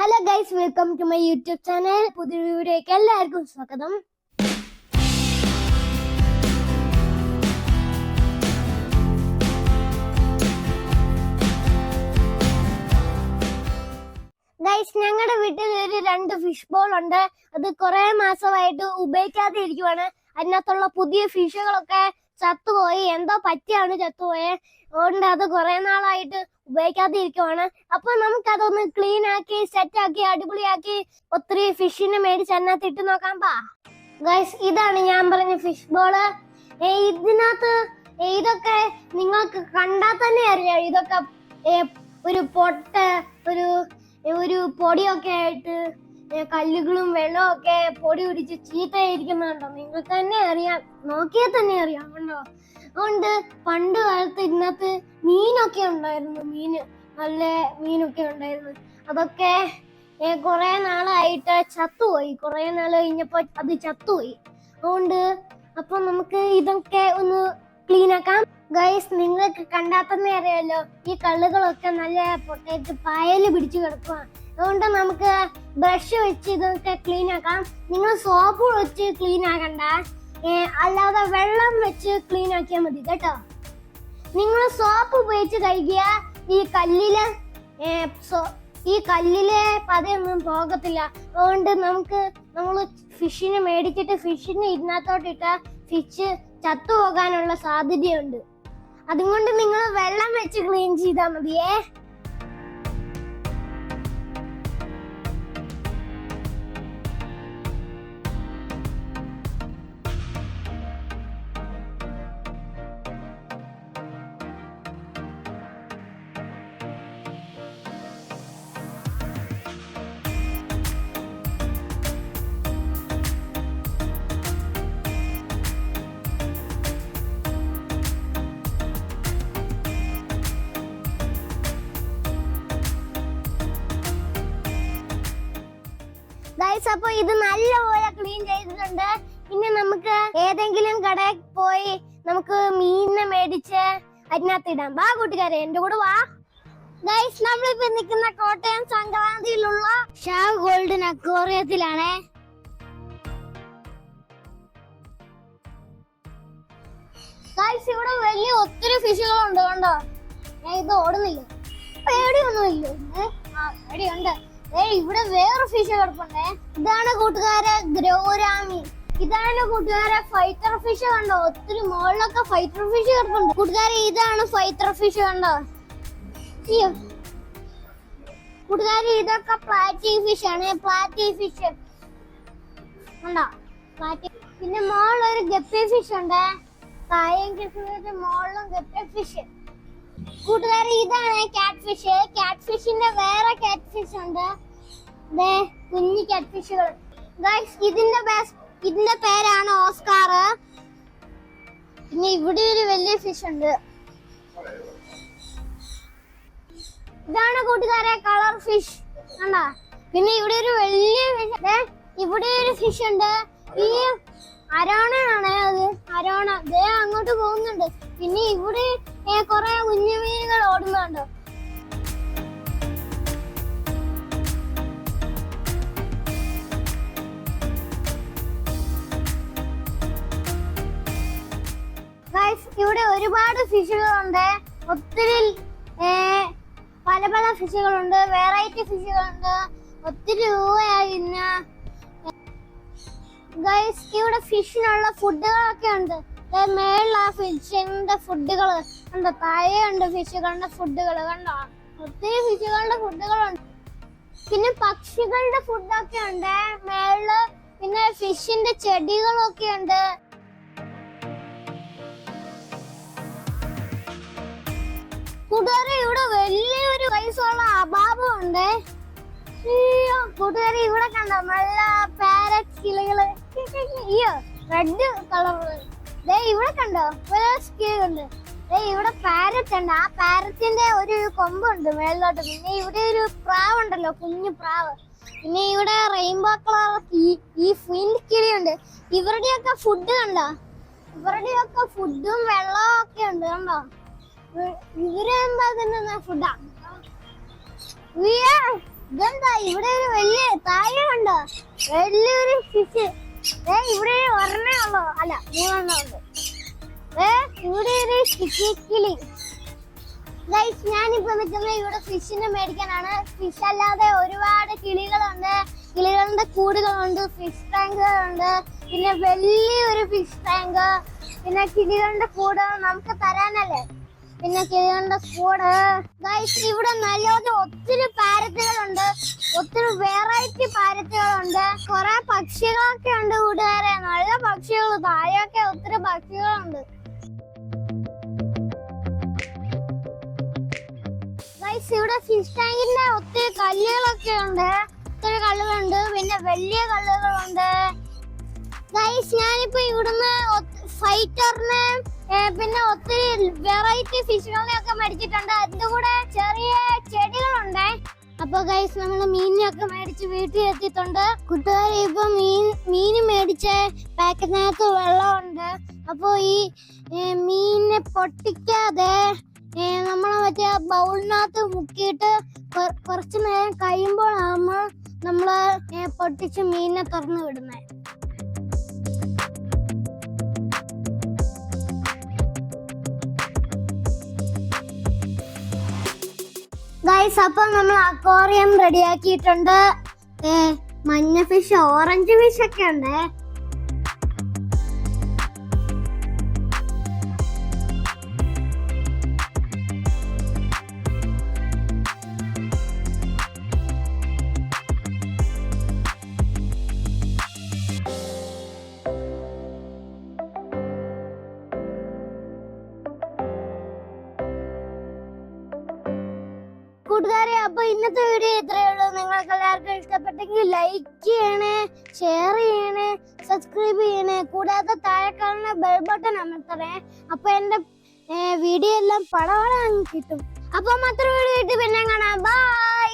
Hello guys welcome to my YouTube channel പുതിയ വീഡിയോയ്ക്ക് എല്ലാവർക്കും സ്വാഗതം. ഗൈസ് ഞങ്ങളുടെ വീട്ടിൽ ഒരു രണ്ട് ഫിഷ് ബോൾ ഉണ്ട്. അത് കുറെ മാസമായിട്ട് ഉപയോഗിക്കാതെ ഇരിക്കുവാണ്. അതിനകത്തുള്ള പുതിയ ഫിഷുകളൊക്കെ ചത്തുപോയി. എന്തോ പറ്റിയാണ് ചത്തുപോയെ. അതുകൊണ്ട് അത് കുറെ നാളായിട്ട് ഉപയോഗിക്കാതെ ഇരിക്കുവാണ് അപ്പൊ നമുക്കതൊന്ന് ക്ലീൻ ആക്കി സെറ്റ് ആക്കി അടിപൊളിയാക്കി ഒത്തിരി ഫിഷിനെ മേടിച്ച് അതിനകത്ത് ഇട്ട് നോക്കാം പാ. ഗൈസ് ഇതാണ് ഞാൻ പറഞ്ഞ ഫിഷ് ബോൾ ഇതിനകത്ത് ഇതൊക്കെ നിങ്ങൾക്ക് കണ്ടാൽ തന്നെ അറിയാം. ഇതൊക്കെ ഒരു പൊട്ട ഒരു ഒരു പൊടിയൊക്കെ ആയിട്ട് കല്ലുകളും വെള്ളവും ഒക്കെ പൊടി പിടിച്ച് ചീത്തയായിരിക്കുന്നുണ്ടോ? നിങ്ങൾക്ക് തന്നെ അറിയാം. നോക്കിയാൽ തന്നെ അറിയാം കണ്ടോ? അതുകൊണ്ട് പണ്ട് കാലത്ത് ഇതിനകത്ത് മീനൊക്കെ ഉണ്ടായിരുന്നു മീന് നല്ല മീനൊക്കെ ഉണ്ടായിരുന്നു. അതൊക്കെ കുറെ നാളായിട്ട് ചത്തുപോയി. കുറെ നാൾ കഴിഞ്ഞപ്പോ അത് ചത്തുപോയി. അതുകൊണ്ട് അപ്പൊ നമുക്ക് ഇതൊക്കെ ഒന്ന് ക്ലീൻ ആക്കാം. ഗൈസ് നിങ്ങൾക്ക് കണ്ടാൽ തന്നെ അറിയാലോ ഈ കള്ളുകളൊക്കെ നല്ല പൊട്ടയിട്ട് പായൽ പിടിച്ചു കിടക്കുക അതുകൊണ്ട് നമുക്ക് ബ്രഷ് വെച്ച് ഇതൊക്കെ ക്ലീൻ ആക്കാം. നിങ്ങൾ സോപ്പ് വെച്ച് ക്ലീൻ ആക്കണ്ട. അല്ലാതെ വെള്ളം വെച്ച് ക്ലീൻ ആക്കിയാൽ മതി കേട്ടോ. നിങ്ങൾ സോപ്പ് ഉപയോഗിച്ച് കഴുകിയ ഈ കല്ലിൽ ഈ കല്ലിലെ പതയൊന്നും പോകത്തില്ല. അതുകൊണ്ട് നമുക്ക് നമ്മൾ ഫിഷിനെ മേടിച്ചിട്ട് ഫിഷിനെ ഇതിനകത്തോട്ടിട്ട് ഫിഷ് ചത്തുപോകാനുള്ള സാധ്യതയുണ്ട്. അതുകൊണ്ട് നിങ്ങൾ വെള്ളം വെച്ച് ക്ലീൻ ചെയ്താൽ മതിയേ. ഗൈസ് അപ്പൊ ഇത് നല്ലപോലെ ക്ലീൻ ചെയ്തിട്ടുണ്ട്. ഇനി നമുക്ക് ഏതെങ്കിലും കടയിൽ പോയി നമുക്ക് മീനിനെ മേടിച്ച് അതിനകത്ത് ഇടാം. വാ കൂട്ടുകാരെ എന്റെ കൂടെ വാ. ഗൈസ് നമ്മളിപ്പോ നിൽക്കുന്ന കോട്ടയം സംക്രാന്തിയിലുള്ള ഷാ ഗോൾഡൻ അക്വോറിയത്തിലാണ്. ഗൈസ് ഇവിടെ വലിയ ഒത്തിരി ഫിഷുകളുണ്ട് കണ്ടോ? ഞാൻ ഇത് ഓടുന്നില്ല. പേടിയൊന്നുമില്ല. പേടിയുണ്ട്. ഇവിടെ വേറെ ഫിഷ് കിടപ്പുണ്ടേ. ഇതാണ് കൂട്ടുകാരെ ഗ്രോരാമി ഇതാണ് കൂട്ടുകാരെ ഫൈറ്റർ ഫിഷ് കണ്ടോ? ഒത്തിരി മുകളിലൊക്കെ ഫൈറ്റർ ഫിഷ് കിടപ്പുണ്ട്. കൂട്ടുകാരെ ഇതാണ് ഫൈറ്റർ ഫിഷ് കണ്ടോ. കൂട്ടുകാരെ ഇതൊക്കെ പ്ലാറ്റി ഫിഷ് ആണ്. പ്ലാറ്റി ഫിഷ് കണ്ടോ? പ്ലാറ്റി പിന്നെ മുകളിലൊരു ഗപ്പി ഫിഷ് ഉണ്ട്. കായം ഗപ്പി മോളിലും ഗപ്പി ഫിഷ് കൂട്ടുകാരെ ഇതാണ് കാറ്റ് ഫിഷ് കാറ്റ് ഫിഷിന്റെ വേറെ കാറ്റ് ഫിഷ് ഉണ്ട് കുഞ്ഞു കാറ്റ് ഫിഷുകൾ ഇതിന്റെ ഇതിന്റെ പേരാണ് ഓസ്കാർ. പിന്നെ ഇവിടെ ഒരു വലിയ ഫിഷ് ഉണ്ട്. ഇതാണ് കൂട്ടുകാരെ കളർ ഫിഷ് കണ്ടാ? പിന്നെ ഇവിടെ ഒരു വലിയ ഫിഷ് ഇവിടെ ഒരു ഫിഷ് ഉണ്ട്. ഈ അരോണയാണ് അത്. അരോണ ദേ അങ്ങോട്ട് പോകുന്നുണ്ട്. പിന്നെ ഇവിടെ കുറെ കുഞ്ഞു മീനുകൾ ഓടുന്നുണ്ട്? ഇവിടെ ഒരുപാട് ഫിഷുകളുണ്ട്. ഒത്തിരി പല പല ഫിഷുകളുണ്ട്. വെറൈറ്റി ഫിഷുകളുണ്ട്. ഒത്തിരി രൂപയായി ഗൈസ് ഇവിടെ ഫിഷിനുള്ള ഫുഡുകളൊക്കെ ഉണ്ട്. മേളിൽ ആ ഫിഷിന്റെ ഫുഡുകൾ ഉണ്ട് താഴെയുണ്ട് ഫിഷുകളുടെ ഫുഡുകൾ കണ്ടോ ഒത്തിരി ഫിഷുകളുടെ ഫുഡുകളുണ്ട്. പിന്നെ പക്ഷികളുടെ ഫുഡൊക്കെ ഉണ്ട്. മേളിൽ പിന്നെ ഫിഷിന്റെ ചെടികളൊക്കെ ഉണ്ട്. കൂട്ടുകാരെ ഇവിടെ വലിയൊരു അഭാവം ഉണ്ട് അയ്യോ കൂട്ടുകാരെ ഇവിടെ കണ്ടോ? നല്ല പാരറ്റ് കിളികൾ. അയ്യോ റെഡ് കളറുള്ള ദേ ഇവിടെ കണ്ടോ? ഉണ്ട്. ദേ ഇവിടെ പാരറ്റ് ഉണ്ട്. ആ പാരറ്റിന്റെ ഒരു കൊമ്പുണ്ട് മേളിലോട്ട്. പിന്നെ ഇവിടെ ഒരു പ്രാവ് ഉണ്ടല്ലോ കുഞ്ഞു പ്രാവ്. പിന്നെ ഇവിടെ റെയിൻബോ കളർ ഈ ഫിൻഡ് കിളിയുണ്ട്. ഇവരുടെയൊക്കെ ഫുഡ് കണ്ടോ? ഇവരുടെയൊക്കെ ഫുഡും വെള്ളവും ഒക്കെ ഉണ്ട് കണ്ടോ? ഇവ- ഇവരെന്താ തിന്നുന്ന? ഫുഡാ ഇതെന്താ? ഇവിടെ ഒരു വലിയ താഴെ കണ്ടോ വലിയൊരു ഫിഷ് ഏ ഇവിടെ ഒരു ഉള്ളൂ. അല്ല മൂന്നെണ്ണം ഉണ്ട് ഏ ഇവിടെ ഒരു കിളി. ഗൈസ് ഞാനിപ്പോ നിൽക്കുന്നത് ഇവിടെ ഫിഷിനെ മേടിക്കാനാണ്. ഫിഷ് അല്ലാതെ ഒരുപാട് കിളികളുണ്ട്. കിളികളുടെ കൂടുകളുണ്ട് ഫിഷ് ടാങ്കുകളുണ്ട് പിന്നെ വലിയൊരു ഫിഷ് ടാങ്ക് പിന്നെ കിളികളുടെ കൂട് നമുക്ക് തരാനല്ലേ? പിന്നെ കിളികളുടെ കൂട്. ഗൈസ് ഇവിടെ നല്ലപോലെ ഒത്തിരി പാരറ്റുകളുണ്ട്. ഒത്തിരി വെറൈറ്റി പാരറ്റുകളുണ്ട്. കുറെ പക്ഷികളൊക്കെ ഉണ്ട് കൂട്ടുകാരെ. നല്ല പക്ഷികൾ താഴെയൊക്കെ ഒത്തിരി പക്ഷികളുണ്ട്. ഗൈസ് ഇവിടെ ഫിഷ് ടാങ്കിന്റെ ഒത്തിരി കല്ലുകളൊക്കെ ഉണ്ട്. ഒത്തിരി കല്ലുകളുണ്ട്. പിന്നെ വലിയ കല്ലുകളുണ്ട്. ഗൈസ് ഞാനിപ്പോ ഇവിടുന്ന് ഫൈറ്ററിനെ പിന്നെ ഒത്തിരി വെറൈറ്റി ഫിഷുകളെ ഒക്കെ മേടിച്ചിട്ടുണ്ട്. അതിന്റെ കൂടെ ചെറിയ ചെടികളുണ്ട്. അപ്പൊ ഗൈസ് നമ്മൾ മീനിനൊക്കെ മേടിച്ച് വീട്ടിൽ എത്തിയിട്ടുണ്ട് കൂട്ടുകാരെ ഇപ്പൊ മീൻ മീൻ മേടിച്ച പാക്കറ്റിനകത്ത് വെള്ളമുണ്ട്. അപ്പൊ ഈ മീനിനെ പൊട്ടിക്കാതെ നമ്മളെ മറ്റേ ബൗളിനകത്ത് മുക്കിയിട്ട് കുറച്ച് നേരം കഴിയുമ്പോഴാണ് നമ്മൾ പൊട്ടിച്ച് മീനിനെ തുറന്നു വിടുന്നത്. ഗൈസ് അപ്പൊ നമ്മൾ അക്വാറിയം റെഡിയാക്കിയിട്ടുണ്ട് മഞ്ഞ ഫിഷ് ഓറഞ്ച് ഫിഷ് ഒക്കെ ഉണ്ട്. ഇന്നത്തെ വീഡിയോ ഇത്രയേ ഉള്ളൂ. നിങ്ങൾക്ക് എല്ലാവർക്കും ഇഷ്ടപ്പെട്ടെങ്കിൽ ലൈക്ക് ചെയ്യണേ ഷെയർ ചെയ്യണേ സബ്സ്ക്രൈബ് ചെയ്യണേ. കൂടാതെ താഴെ കാണുന്ന ബെൽ ബട്ടൺ അമർത്തണേ. അപ്പൊ എന്റെ വീഡിയോ എല്ലാം പടവള കിട്ടും. അപ്പൊ മാത്രം വീഡിയോ ഇട്ട് പിന്നെ കാണാം. ബൈ